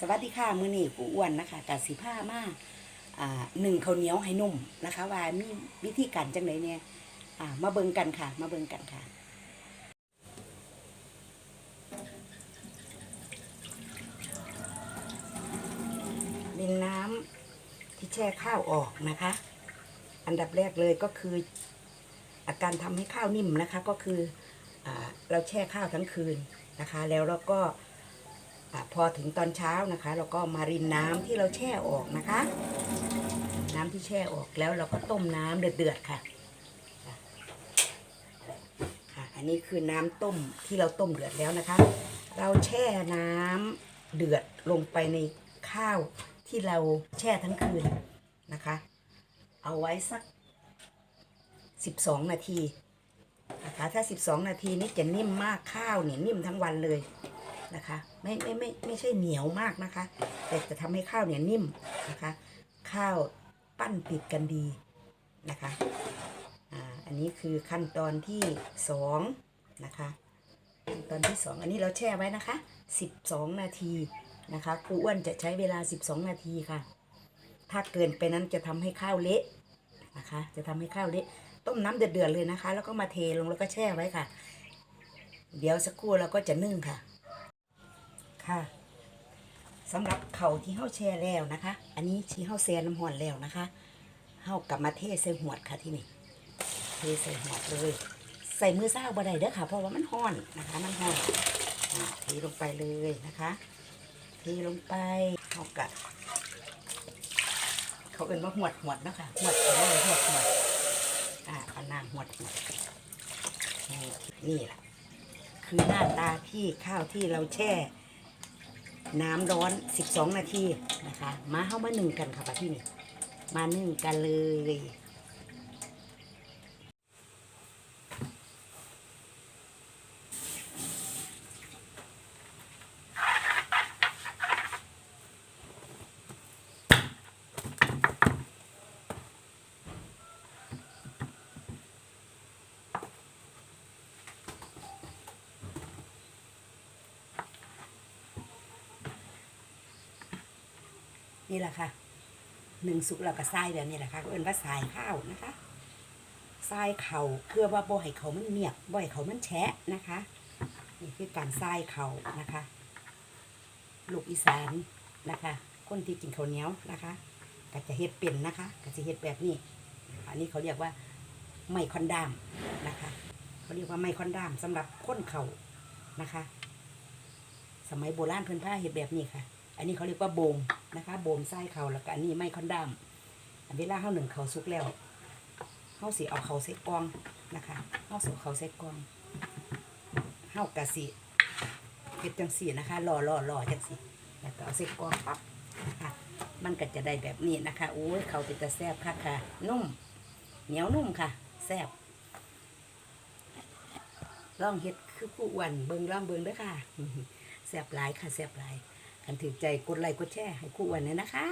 สวัสดีค่ะมื้อนี้กูอ้วนนะคะกะสิผ้ามาอ่าหนึ่งข้าวเหนียวให้นุ่มนะคะ ว่ามีวิธีการจังไหนเนี่ยอ่ามาเบิ่งกันค่ะ มาเบิ่งกันค่ะ ดินน้ำที่แช่ข้าวออกนะคะ อันดับแรกเลยก็คือ อาการทำให้ข้าวนิ่มนะคะ ก็คืออเราแช่ข้าวทั้งคืนนะคะ แล้วเราก็ อาพอถึงตอนเช้านะคะ เราก็มารินน้ำที่เราแช่ออกนะคะ น้ำที่แช่ออกแล้วเราก็ต้มน้ำเดือดๆค่ะค่ะ อันนี้คือน้ำต้มที่เราต้มเดือดแล้วนะคะ เราแช่น้ำเดือดลงไปในข้าวที่เราแช่ทั้งคืนนะคะ เอาไว้สัก 12 นาทีนะคะถ้า 12 นาทีนี้จะนิ่มมากข้าวเนี่ยนิ่มทั้งวันเลย นะคะ ไม่ไม่ไม่ไม่ใช่เหนียวมากนะคะ แต่จะทำให้ข้าวเนี่ยนิ่มนะคะ ข้าวปั้นติดกันดีนะคะอ่าอันนี้คือขั้นตอนที่สองนะคะขั้นตอนที่สองอันนี้เราแช่ไว้นะคะ12นาทีนะคะครูอ้วนจะใช้เวลา12นาทีค่ะ ถ้าเกินไปนั้นจะทำให้ข้าวเละนะคะ จะทำให้ข้าวเละต้มน้ำเดือดๆเลยนะคะ แล้วก็มาเทลงแล้วก็แช่ไว้ค่ะ เดี๋ยวสักครู่เราก็จะนึ่งค่ะ ค่ะสำหรับเข่าที่เฮาแช่แล้วนะคะ อันนี้ที่เฮาแช่น้ำหอนแล้วนะคะเฮากลับมาเทใส่หวดค่ะที่นี่เทใส่หวดเลย ใส่มือเศร้าบ่ได้เด้อค่ะ เพราะว่ามันห้อนนะคะมันห้อนเทลงไปเลยนะคะเทลงไปเฮากะเขาเอินว่าหวดหวดเนาะคะหวดเขาเลยหวดหวดอ่าเอาน้ำหวดหวดนี่แหละคือหน้าตาที่ข้าวที่เราแช่ น้ำร้อน 12 นาทีนะคะ มาเข้ามาหนึ่งกันค่ะปะที่นี่ มาหนึ่งกันเลย นี่แหละค่ะหนึ่งสุกเราก็ทรายแบบนี้แหละค่ะก็เอินว่าทรายข้าวนะคะทรายเขาเพื่อว่าบ่ให้เขามันเมียบบ่ให้เขามันแฉะนะคะ นี่คือการทรายเขานะคะ ลูกอีสานนะคะ คนที่กินข้าวเหนียวนะคะก็จะเฮ็ดเป็นนะคะก็จะเฮ็ดแบบนี้ อันนี้เขาเรียกว่าไมคอนดามนะคะเขาเรียกว่าไมคอนดามสำหรับคนเขานะคะ สมัยโบราณเพิ่อนผ้าเฮ็ดแบบนี้ค่ะ อันนี้เขาเรียกว่าโบมนะคะ โบมไส้เขาแล้วก็อันนี้ไม่คอนดามอันเวลาเฮาหนึ่งเขาสุกแล้วเฮาสิเอาเขาใส่กล่องนะคะเฮาสิเอาเขาใส่กล่องเฮากะสิเฮ็ดจังซี่นะคะรอรอรอจังซี่แล้วก็เอาใส่กล่องปั๊บนะคะมันก็จะได้แบบนี้นะคะโอ้ยเขาเป็นตะแซบค่ะค่ะ นุ่ม เหนียวนุ่มค่ะแซบลองเฮ็ดคือผู้อ้วนเบิงลองเบิงเด้อค่ะแซบหลายค่ะแซบหลาย กันถือใจกดไลค์กดแชร์ให้คู่อ้วันเลยนะคะ